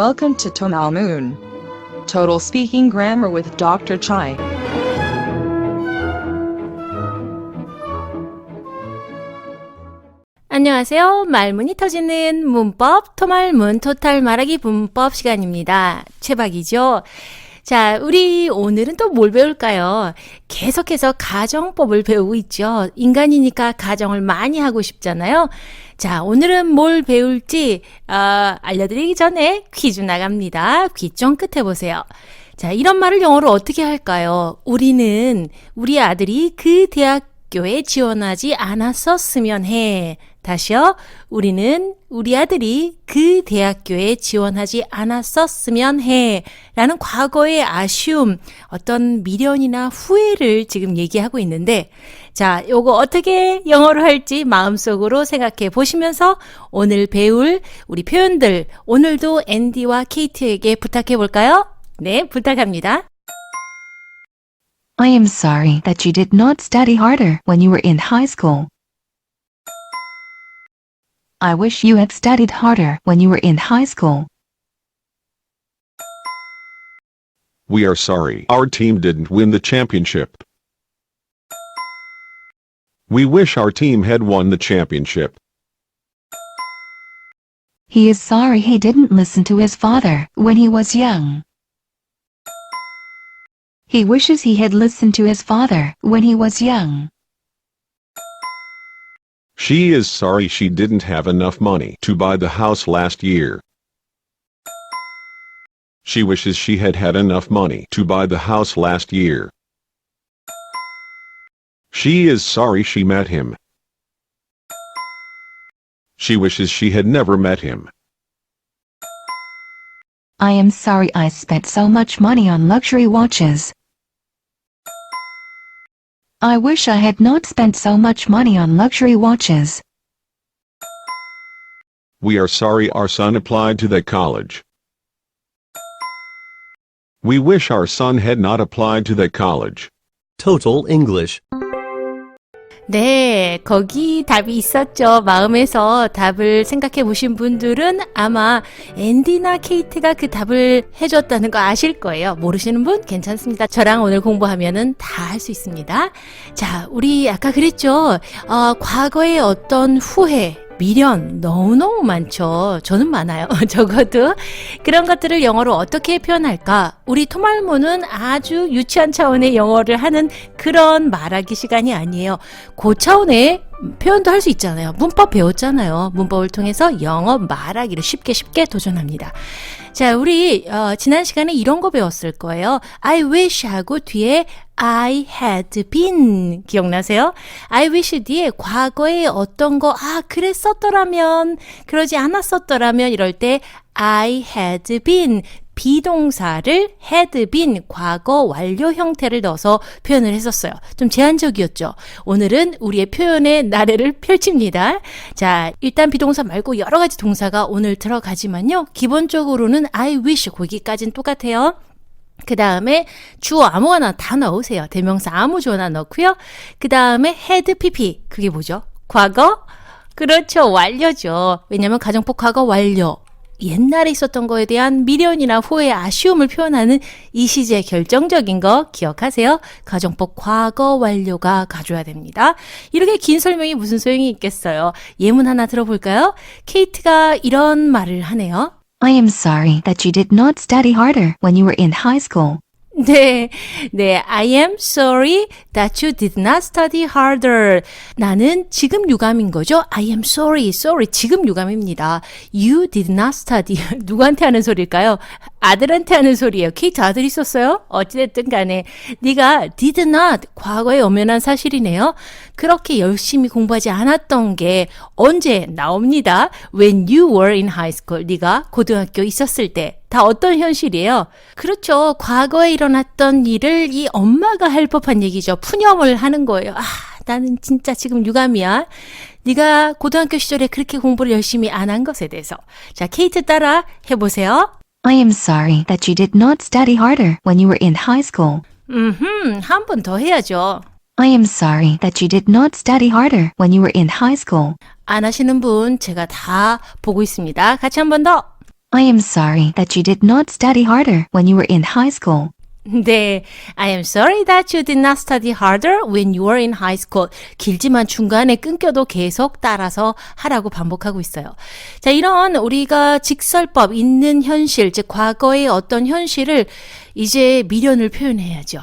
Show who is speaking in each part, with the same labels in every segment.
Speaker 1: Welcome to Tomal Moon. Total Speaking Grammar with Dr. Chai.
Speaker 2: 안녕하세요. 말문이 터지는 문법, 토말문, 토탈 말하기 문법 시간입니다. 최박이죠. 자, 우리 오늘은 또 뭘 배울까요? 계속해서 가정법을 배우고 있죠. 인간이니까 가정을 많이 하고 싶잖아요. 자, 오늘은 뭘 배울지, 어, 알려드리기 전에 퀴즈 나갑니다. 귀 쫑긋 해 보세요. 자, 이런 말을 영어로 어떻게 할까요? 우리는 우리 아들이 그 대학교에 지원하지 않았었으면 해. 다시요. 우리는 우리 아들이 그 대학교에 지원하지 않았었으면 해. 라는 과거의 아쉬움, 어떤 미련이나 후회를 지금 얘기하고 있는데, 자, 요거 어떻게 영어로 할지 마음속으로 생각해 보시면서 오늘 배울 우리 표현들, 오늘도 앤디와 케이트에게 부탁해 볼까요? 네, 부탁합니다.
Speaker 3: I am sorry that you did not study harder when you were in high school. I wish you had studied harder when you were in high school.
Speaker 4: We are sorry our team didn't win the championship. We wish our team had won the championship.
Speaker 3: He is sorry he didn't listen to his father when he was young. He wishes he had listened to his father when he was young.
Speaker 4: She is sorry she didn't have enough money to buy the house last year. She wishes she had had enough money to buy the house last year. She is sorry she met him. She wishes she had never met him.
Speaker 3: I am sorry I spent so much money on luxury watches. I wish I had not spent so much money on luxury watches.
Speaker 4: We are sorry our son applied to that college. We wish our son had not applied to that college.
Speaker 5: Total English.
Speaker 2: 네, 거기 답이 있었죠. 마음에서 답을 생각해 보신 분들은 아마 앤디나 케이트가 그 답을 해줬다는 거 아실 거예요. 모르시는 분 괜찮습니다. 저랑 오늘 공부하면은 다 할 수 있습니다. 자, 우리 아까 그랬죠. 어, 과거의 어떤 후회, 미련 너무너무 많죠. 저는 많아요. 적어도. 그런 것들을 영어로 어떻게 표현할까? 우리 토말모는 아주 유치한 차원의 영어를 하는 그런 말하기 시간이 아니에요. 그 차원의 표현도 할 수 있잖아요. 문법 배웠잖아요. 문법을 통해서 영어 말하기를 쉽게 쉽게 도전합니다. 자, 우리 어, 지난 시간에 이런 거 배웠을 거예요. I wish 하고 뒤에 I had been 기억나세요? I wish 뒤에 과거에 어떤 거 아, 그랬었더라면 그러지 않았었더라면 이럴 때 I had been 비동사를 had been 과거 완료 형태를 넣어서 표현을 했었어요. 좀 제한적이었죠. 오늘은 우리의 표현의 나래를 펼칩니다. 자, 일단 비동사 말고 여러 가지 동사가 오늘 들어가지만요. 기본적으로는 I wish 거기까지는 똑같아요. 그 다음에 주어 아무거나 다 넣으세요. 대명사 아무 주어나 넣고요. 그 다음에 had pp 그게 뭐죠? 과거? 그렇죠. 완료죠. 왜냐면 가정법 과거 완료. 옛날에 있었던 거에 대한 미련이나 후회, 아쉬움을 표현하는 이 시제 결정적인 거 기억하세요. 가정법 과거 완료가 가져야 됩니다. 이렇게 긴 설명이 무슨 소용이 있겠어요. 예문 하나 들어볼까요? 케이트가 이런 말을 하네요.
Speaker 3: I am sorry that you did not study harder when you were in high school.
Speaker 2: 네, 네, I am sorry that you did not study harder. 나는 지금 유감인 거죠? I am sorry, sorry. 지금 유감입니다. You did not study. 누구한테 하는 소리일까요? 아들한테 하는 소리예요. 케이트 아들 있었어요? 어찌됐든 간에 네가 did not 과거에 엄연한 사실이네요. 그렇게 열심히 공부하지 않았던 게 언제 나옵니다. When you were in high school. 네가 고등학교 있었을 때. 다 어떤 현실이에요? 그렇죠. 과거에 일어났던 일을 이 엄마가 할 법한 얘기죠. 푸념을 하는 거예요. 아, 나는 진짜 지금 유감이야. 네가 고등학교 시절에 그렇게 공부를 열심히 안 한 것에 대해서. 자, 케이트 따라 해보세요.
Speaker 3: I am sorry that you did not study harder when you were in high school.
Speaker 2: 음, 한 번 더 해야죠.
Speaker 3: I am sorry that you did not study harder when you were in high school.
Speaker 2: 안 하시는 분 제가 다 보고 있습니다. 같이 한 번 더.
Speaker 3: I am sorry that you did not study harder when you were in high school.
Speaker 2: 네, I am sorry that you did not study harder when you were in high school. 길지만 중간에 끊겨도 계속 따라서 하라고 반복하고 있어요. 자, 이런 우리가 직설법 있는 현실, 즉 과거의 어떤 현실을 이제 미련을 표현해야죠.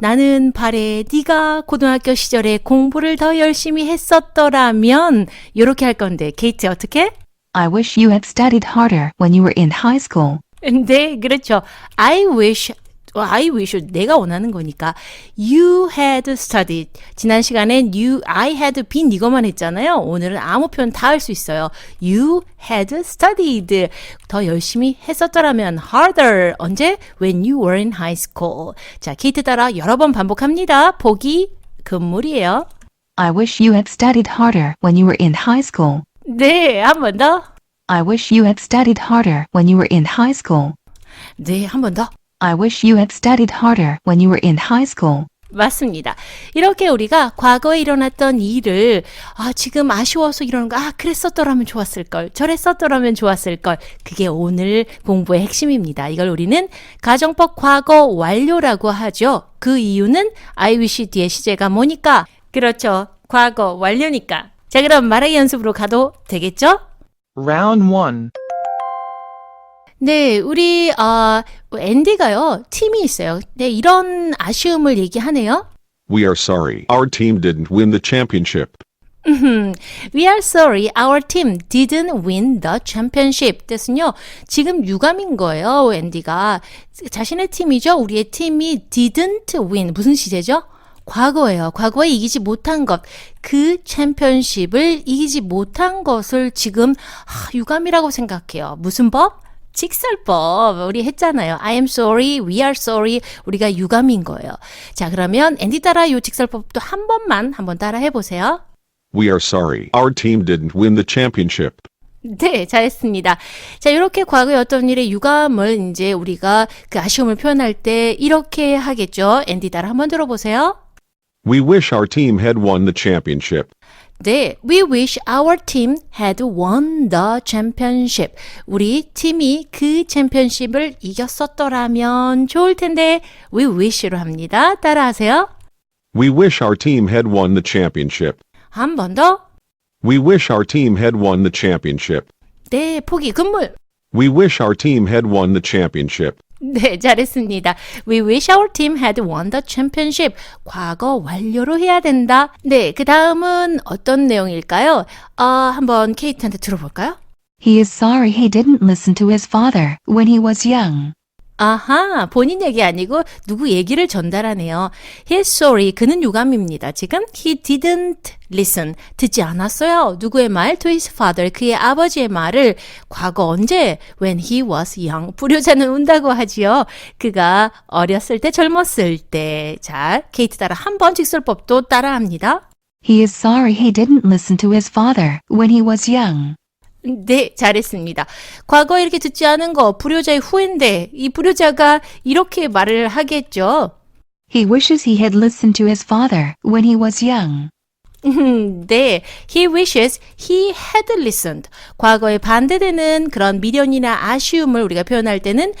Speaker 2: 나는 바래 네가 고등학교 시절에 공부를 더 열심히 했었더라면 이렇게 할 건데 케이트 어떻게?
Speaker 3: I wish you had studied harder when you were in high school.
Speaker 2: 네, 그렇죠. I wish, 어, I wish 내가 원하는 거니까 you had studied. 지난 시간엔 you, I had been 이것만 했잖아요. 오늘은 아무 표현 다 할 수 있어요. You had studied. 더 열심히 했었더라면 harder. 언제? When you were in high school. 자, 케이트 따라 여러 번 반복합니다. 보기 금물이에요.
Speaker 3: I wish you had studied harder when you were in high school.
Speaker 2: 네, 한 번 더.
Speaker 3: I wish you had studied harder when you were in high school.
Speaker 2: 네, 한 번 더.
Speaker 3: I wish you had studied harder when you were in high school.
Speaker 2: 맞습니다. 이렇게 우리가 과거에 일어났던 일을 아 지금 아쉬워서 이러는 거아 그랬었더라면 좋았을 걸 저랬었더라면 좋았을 걸 그게 오늘 공부의 핵심입니다. 이걸 우리는 가정법 과거 완료라고 하죠. 그 이유는 I wish 뒤에 시제가 뭐니까 그렇죠. 과거 완료니까. 자 그럼 말하기 연습으로 가도 되겠죠?
Speaker 6: Round 1.
Speaker 2: 네, 우리 어, 앤디가요 팀이 있어요. 네, 이런 아쉬움을 얘기하네요.
Speaker 4: We are sorry. Our team didn't win the championship.
Speaker 2: We are sorry our team didn't win the championship. 뜻은요, 지금 유감인 거예요, 앤디가. 자신의 팀이죠. 우리의 팀이 didn't win. 무슨 시제죠? 과거예요. 과거에 이기지 못한 것. 그 챔피언십을 이기지 못한 것을 지금 하, 유감이라고 생각해요. 무슨 법? 직설법 우리 했잖아요. I am sorry, we are sorry. 우리가 유감인 거예요. 자, 그러면 앤디 따라 이 직설법도 한 번만 한번 따라 해보세요.
Speaker 4: We are sorry. Our team didn't win the championship.
Speaker 2: 네, 잘했습니다. 자, 이렇게 과거의 어떤 일의 유감을 이제 우리가 그 아쉬움을 표현할 때 이렇게 하겠죠. 앤디 따라 한번 들어보세요.
Speaker 4: We wish our team had won the championship.
Speaker 2: 네, we wish our team had won the championship. 우리 팀이 그 챔피언십을 이겼었더라면 좋을 텐데 we wish로 합니다. 따라하세요.
Speaker 4: We wish our team had won the championship.
Speaker 2: 한 번 더.
Speaker 4: We wish our team had won the championship.
Speaker 2: 네, 포기 금물.
Speaker 4: We wish our team had won the championship.
Speaker 2: 네, 잘했습니다. We wish our team had won the championship. 과거 완료로 해야 된다. 네, 그 다음은 어떤 내용일까요? 어, 한번 케이트한테 들어볼까요?
Speaker 3: He is sorry he didn't listen to his father when he was young.
Speaker 2: 아하, 본인 얘기 아니고 누구 얘기를 전달하네요. He's sorry. 그는 유감입니다. 지금 he didn't listen. 듣지 않았어요. 누구의 말? To his father. 그의 아버지의 말을 과거 언제? When he was young. 불효자는 운다고 하지요. 그가 어렸을 때, 젊었을 때. 자, 케이트 따라 한 번 직설법도 따라합니다.
Speaker 3: He is sorry he didn't listen to his father when he was young.
Speaker 2: 네, 잘했습니다. 과거에 이렇게 듣지 않은 거 불효자의 후인데 이 불효자가 이렇게 말을 하겠죠.
Speaker 3: He wishes he had listened to his father when he was young.
Speaker 2: 음, 네, he wishes he had listened. 과거에 반대되는 그런 미련이나 아쉬움을 우리가 표현할 때는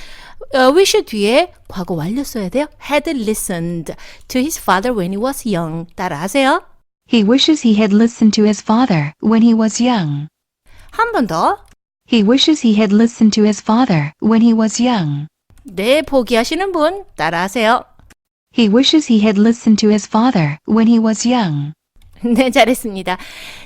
Speaker 2: 어, wish 뒤에 과거 완료 써야 돼요. had listened to his father when he was young. 따라하세요.
Speaker 3: He wishes he had listened to his father when he was young.
Speaker 2: 한 번 더.
Speaker 3: He wishes he had listened to his father when he was young.
Speaker 2: 네, 포기하시는 분 따라하세요.
Speaker 3: He wishes he had listened to his father when he was young.
Speaker 2: 네, 잘했습니다.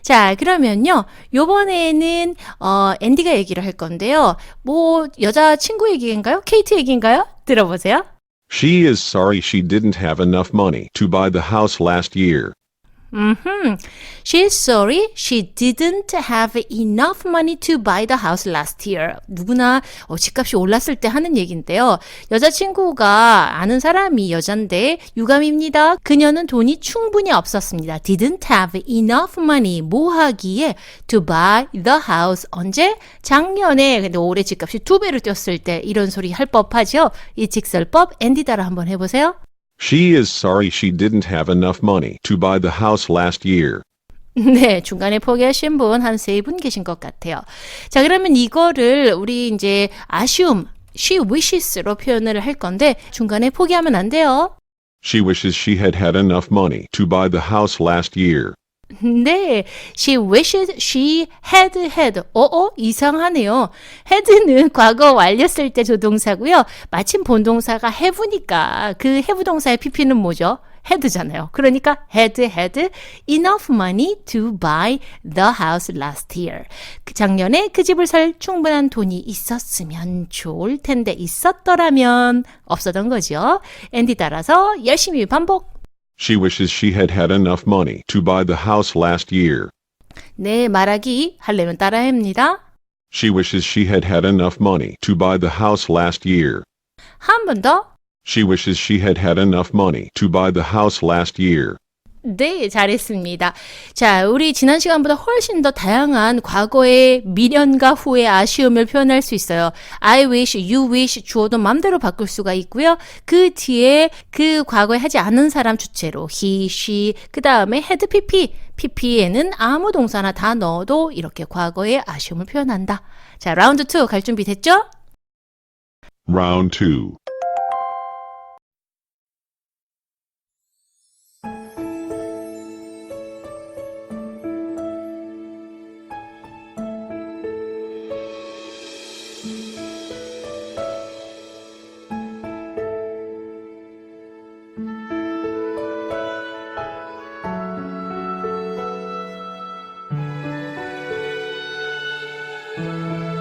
Speaker 2: 자, 그러면요. 요번에는, 어, 앤디가 얘기를 할 건데요. 뭐, 여자 친구 얘기인가요? 케이트 얘기인가요? 들어보세요.
Speaker 4: She is sorry she didn't have enough money to buy the house last year.
Speaker 2: 음, She's sorry she didn't have enough money to buy the house last year. 누구나 어, 집값이 올랐을 때 하는 얘기인데요. 여자친구가 아는 사람이 여잔데 유감입니다. 그녀는 돈이 충분히 없었습니다. Didn't have enough money. 뭐 하기에 to buy the house. 언제? 작년에 근데 올해 집값이 두 배로 뛰었을 때 이런 소리 할 법하죠. 이 직설법 앤디 따라 한번 해보세요.
Speaker 4: She is sorry she didn't have enough money to buy the house last year.
Speaker 2: 네, 중간에 포기하신 분 한 세 분 계신 것 같아요. 자, 그러면 이거를 우리 이제 아쉬움, she wishes로 표현을 할 건데 중간에 포기하면 안 돼요.
Speaker 4: She wishes she had had enough money to buy the house last year.
Speaker 2: 네, she wishes she had had. 어어 이상하네요. had는 과거 완료 쓸 때 조동사고요. 마침 본동사가 have니까 그 have 동사의 pp는 뭐죠? had잖아요. 그러니까 had had enough money to buy the house last year. 그 작년에 그 집을 살 충분한 돈이 있었으면 좋을 텐데 있었더라면 없었던 거죠. 앤디 따라서 열심히 반복.
Speaker 4: She wishes she had had enough money to buy the house last year.
Speaker 2: 네, 말하기 하려면 따라합니다.
Speaker 4: She wishes she had had enough money to buy the house last year.
Speaker 2: 한 번 더.
Speaker 4: She wishes she had had enough money to buy the house last year.
Speaker 2: 네, 잘했습니다. 자, 우리 지난 시간보다 훨씬 더 다양한 과거의 미련과 후의 아쉬움을 표현할 수 있어요. I wish, you wish 주어도 맘대로 바꿀 수가 있고요. 그 뒤에 그 과거에 하지 않은 사람 주체로 he, she, 그 다음에 had pp. pp에는 아무 동사나 다 넣어도 이렇게 과거의 아쉬움을 표현한다. 자, 라운드 2 갈 준비 됐죠?
Speaker 4: Round 2.